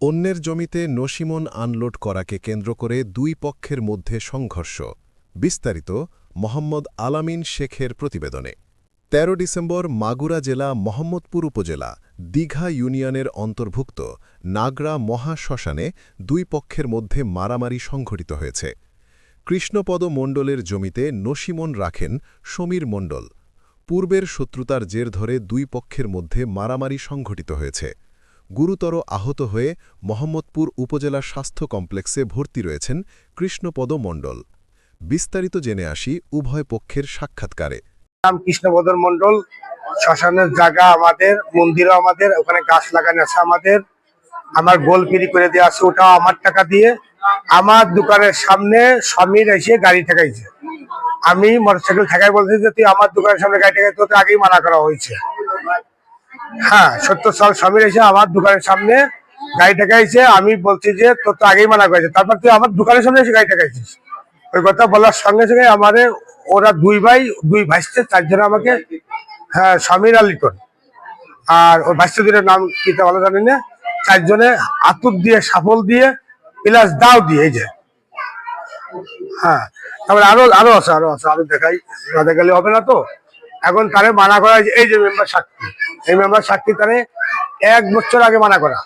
অন্যের জমিতে নসিমন আনলোড করাকে কেন্দ্র করে দুই পক্ষের মধ্যে সংঘর্ষ। বিস্তারিত মোহাম্মদ আলামিন শেখের প্রতিবেদনে। ১৩ ডিসেম্বর মাগুরা জেলা মোহাম্মদপুর উপজেলা দীঘা ইউনিয়নের অন্তর্ভুক্ত নাগরা মহাশ্মশানে দুই পক্ষের মধ্যে মারামারি সংঘটিত হয়েছে। কৃষ্ণপদ মণ্ডলের জমিতে নসিমন রাখেন সমীর মণ্ডল। পূর্বের শত্রুতার জের ধরে দুই পক্ষের মধ্যে মারামারি সংঘটিত হয়েছে। গুরুতর আহত হয়ে মোহাম্মদপুর উপজেলা স্বাস্থ্য কমপ্লেক্সে ভর্তি রয়েছেন কৃষ্ণপদ মণ্ডল। বিস্তারিত জেনে আসি উভয় পক্ষের সাক্ষাৎকারে। নাম কৃষ্ণবদর মন্ডল শ্মশানের জায়গা আমাদের, মন্দিরও আমাদের, ওখানে গাছ লাগানো আছে আমাদের। আমার গোল ফিরি করে দেওয়া আছে, ওটাও আমার টাকা দিয়ে। আমার দোকানের সামনে স্বামীর এসে গাড়ি ঠেকাইছে। আমি মোটরসাইকেল ঠেকাই বলছি যে, তুই আমার দোকানের সামনে গাড়ি ঠেকাই তোকে আগেই মানা করা হয়েছে। হ্যাঁ সত্তর সাল সমীর এসে আমার দোকানের সামনে গাড়ি ঠেকাইছে। আমি বলছি যে, তোর তো আগেই মানা করেছে। তারপর তুই আমার দোকানের সামনে এসে গাড়ি ঠেকাইছিস। ওই কথা বলার সঙ্গে সঙ্গে আমারে, ওরা দুই ভাই, দুই ভাইসতে চারজন আমাকে হ্যাঁ আর লিটন। আর ওই ভাইসতে দুটোর নাম কি তা ভালো জানি না। চারজনে আতুর দিয়ে, সাফল দিয়ে, প্লাস দাও দিয়ে, এই যে। হ্যাঁ তারপরে আরও আরও আছে আরও আছে, আরও দেখাই। না দেখালে হবে না তো। এখন তারে মানা করা এই যে মেম্বার সাক্ষী। এই মেম্বার সাক্ষী তারে এক বছর আগে মানা করা।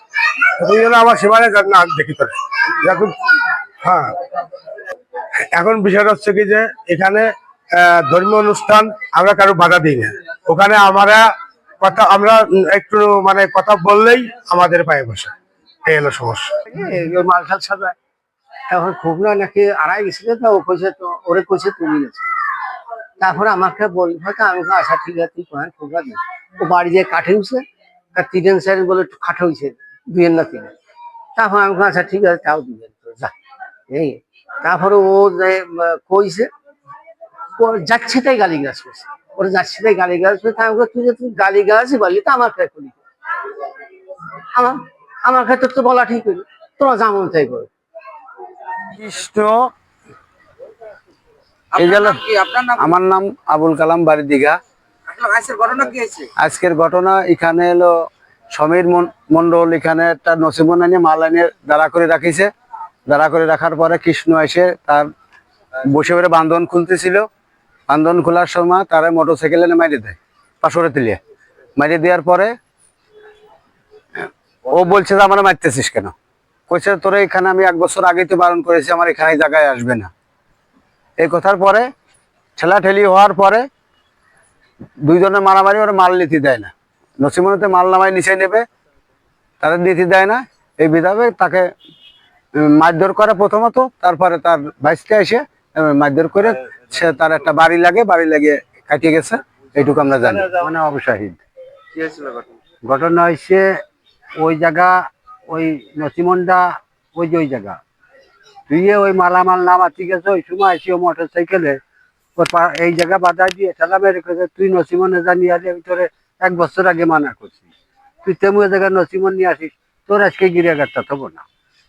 ওই জন্য আমার সেবারে না, দেখি তোরে। এখন হ্যাঁ। এখন বিষয়টা হচ্ছে কি যে, এখানে ধর্মীয় অনুষ্ঠান আমরা কারও বাধা দিই না। ওখানে আমরা কথা, আমরা একটু মানে কথা বললেই আমাদের পায়ে বসে। এই হলো সমস্যা। এই মাল খাল সাজায় এখন খুব না নাকি আড়াই গেছিল তো, ও কইছে তো, ওরে কইছে তুমি গেছে। তারপরে আমাকে হয়তো আমি আচ্ছা ঠিক আছে তুই কোন খুব ও বাড়ি যে কাঠে উঠছে তার তিনের সাইড বলে একটু খাটে হয়েছে দুইয়ের না তিনে তারপর আমি আচ্ছা ঠিক আছে তাও দিবেন যা। এই তারপরে ও যে কইছে ও যাচ্ছে তাই গালি গাছ করছে। ওরা যাচ্ছে তাই গালি গাছ করছে তাই তুই যে তুই গালি গাছ বললি তো আমার খেয়ে করি আমার আমার ক্ষেত্রে তো বলা ঠিক হইল তোরা যেমন তাই করো। কৃষ্ণ আমার নাম আবুল কালাম বাড়ি দীঘা আজকের ঘটনা এখানে এলো সমীর মন্ডল এখানে একটা নসিমন এনে মাল এনে দাঁড়া করে রাখিছে। দাঁড়া করে রাখার পরে কৃষ্ণ এসে তার বসে বসে বান্ধন খুলতেছিল। বান্ধন খোলার সময় তারা মোটর সাইকেল এনে মাইরে দেয়, পাশরে তুলিয়ে। মাইরে দেওয়ার পরে ও বলছে যে, আমরা মারতেছিস কেন? কইছে, তোরা এখানে আমি এক বছর আগেই তো বারণ করেছি, আমার এখানে জায়গায় আসবে না। এই কথার পরে ঠেলাঠেলি হওয়ার পরে দুইজনের মারামারি ওরা মাল নীতি দেয় না। নসিমনতে মাল নামায় নিচে নেবে তাদের নীতি দেয় না। এই বিধাবে তাকে মারধর করে প্রথমত তারপরে তার ভাইসকে এসে মারধর করে সে তার একটা বাড়ি লাগে বাড়ি লাগিয়ে কাটিয়ে গেছে। এইটুকু আমরা জানি। মানে অবসাহিদ ঘটনা? হয়েছে ওই জায়গা ওই নসিমন্ডা ওই যে ওই জায়গা। তুই ওই মালামাল নামাতি গেছে ওই সময় এসে মোটর সাইকেলে এই জায়গা বাধা দিয়ে ঠেলা মেরে তুই নসিমনে জানিয়ে আলি আমি তোরে এক বছর আগে মানা করছি। তুই তেমু জায়গা নসিমন নিয়ে আসিস তোর আজকে গিরে গাড়টা থবো না।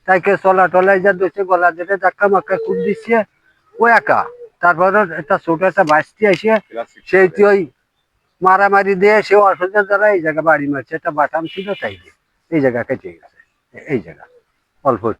তাইকে চলা টলাই যা দোষে গলা যেটা ধাক্কা মাক্কা খুব দিচ্ছে ও একা। তারপরে একটা ছোট একটা বাসটি এসে সেই তুই ওই মারামারি দিয়ে সে অসুবিধা দ্বারা এই জায়গা বাড়ি মারছে একটা বাটাম ছিল তাই দিয়ে। এই জায়গা কেটে গেছে। এই জায়গা। অল্প